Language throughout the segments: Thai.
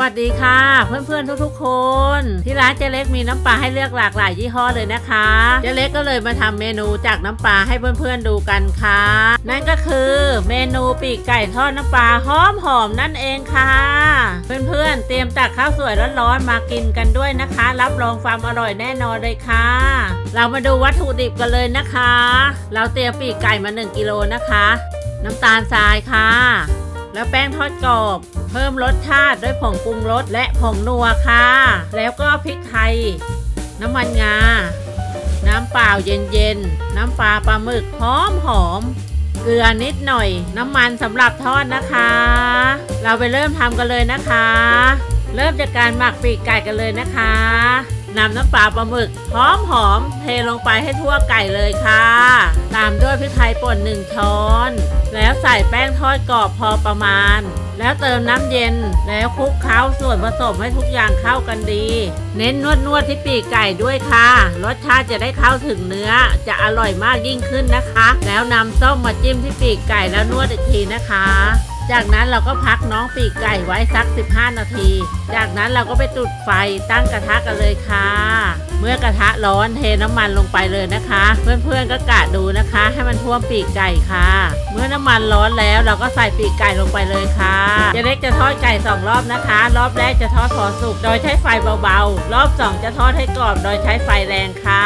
วัสดีค่ะ เพื่อนๆทุกๆคน ที่ร้านเจ๊เล็กมีน้ำปลาให้เลือกหลากหลายยี่ห้อเลยนะคะเจ๊เล็กก็เลยมาทำเมนูจากน้ำปลาให้เพื่อนๆดูกันค่ะ นั่นก็คือเมนูปีกไก่ทอดน้ำปลาหอมหอมนั่นเองค่ะ เพื่อนๆเตรียมตักข้าวสวยร้อนๆมากินกันด้วยนะคะ รับรองความอร่อยแน่นอนเลยค่ะ เรามาดูวัตถุดิบกันเลยนะคะ เราเตรียมปีกไก่มา 1กิโลนะคะ น้ำตาลทรายค่ะ แล้วแป้งทอดกรอบ เพิ่มรสชาติด้วยผงปรุงรสและผงนัวค่ะ แล้วก็พริกไทย น้ำมันงา น้ำเปล่าเย็นๆ น้ำปลาปลาหมึกหอมหอมๆเกลือนิดหน่อย น้ำมันสำหรับทอดนะคะ เราไปเริ่มทำกันเลยนะคะ เริ่มจากการหมักปีกไก่กันเลยนะคะนำน้ำปลาปลาหมึกหอมหอมๆเทลงไปให้ทั่วไก่เลยค่ะ ตามด้วยพริกไทยป่นหนึ่งช้อน แล้วใส่แป้งทอดกรอบพอประมาณ แล้วเติมน้ำเย็นแล้วคลุกเคล้าส่วนผสมให้ทุกอย่างเข้ากันดี เน้นนวดนวดที่ปีกไก่ด้วยค่ะรสชาติจะได้เข้าถึงเนื้อ จะอร่อยมากยิ่งขึ้นนะคะ แล้วนำส้มมาจิ้มที่ปีกไก่แล้วนวดอีกทีนะคะ จากนั้นเราก็พักน้องปีกไก่ไว้สัก 15 นาที จากนั้นเราก็ไปจุดไฟตั้งกระทะกันเลยค่ะเมื่อกระทะร้อนเทน้ำมันลงไปเลยนะคะ เพื่อนๆก็กะดูนะคะ ให้มันท่วมปีกไก่ค่ะ เมื่อน้ำมันร้อนแล้วเราก็ใส่ปีกไก่ลงไปเลยค่ะเจะเล็กจะทอดไก่สองรอบนะคะ รอบแรกจะทอดพอสุกโดยใช้ไฟเบาๆ รอบสองจะทอดให้กรอบโดยใช้ไฟแรงค่ะ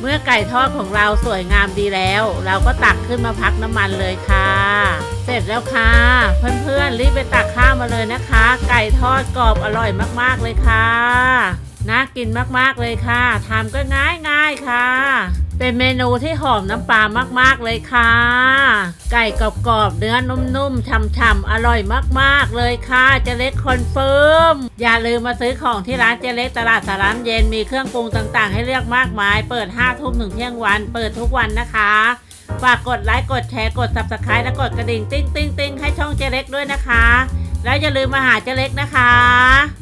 เมื่อไก่ทอดของเราสวยงามดีแล้ว เราก็ตักขึ้นมาพักน้ำมันเลยค่ะ เสร็จแล้วค่ะ เพื่อนๆรีบไปตักข้าวมาเลยนะคะ ไก่ทอดกรอบอร่อยมากๆเลยค่ะ น่ากินมากๆเลยค่ะทำก็ง่ายๆค่ะ เป็นเมนูที่หอมน้ำปลามากๆเลยค่ะ ไก่กรอบๆเนื้อนุ่มๆฉ่ำๆอร่อยมากๆเลยค่ะเจเล็กคอนเฟิร์มอย่าลืมมาซื้อของที่ร้านเจเล็กตลาดสารามเย็นมีเครื่องปรุงต่างๆ ให้เลือกมากมาย เปิด5ทุ่มถึงเที่ยงวัน เปิดทุกวันนะคะฝากกดไลค์กดแชร์กด subscribe และกดกระดิ่ง ติ้งติ้งติ้งให้ช่องเจเล็กด้วยนะคะ แล้วอย่าลืมมาหาเจเล็กนะคะ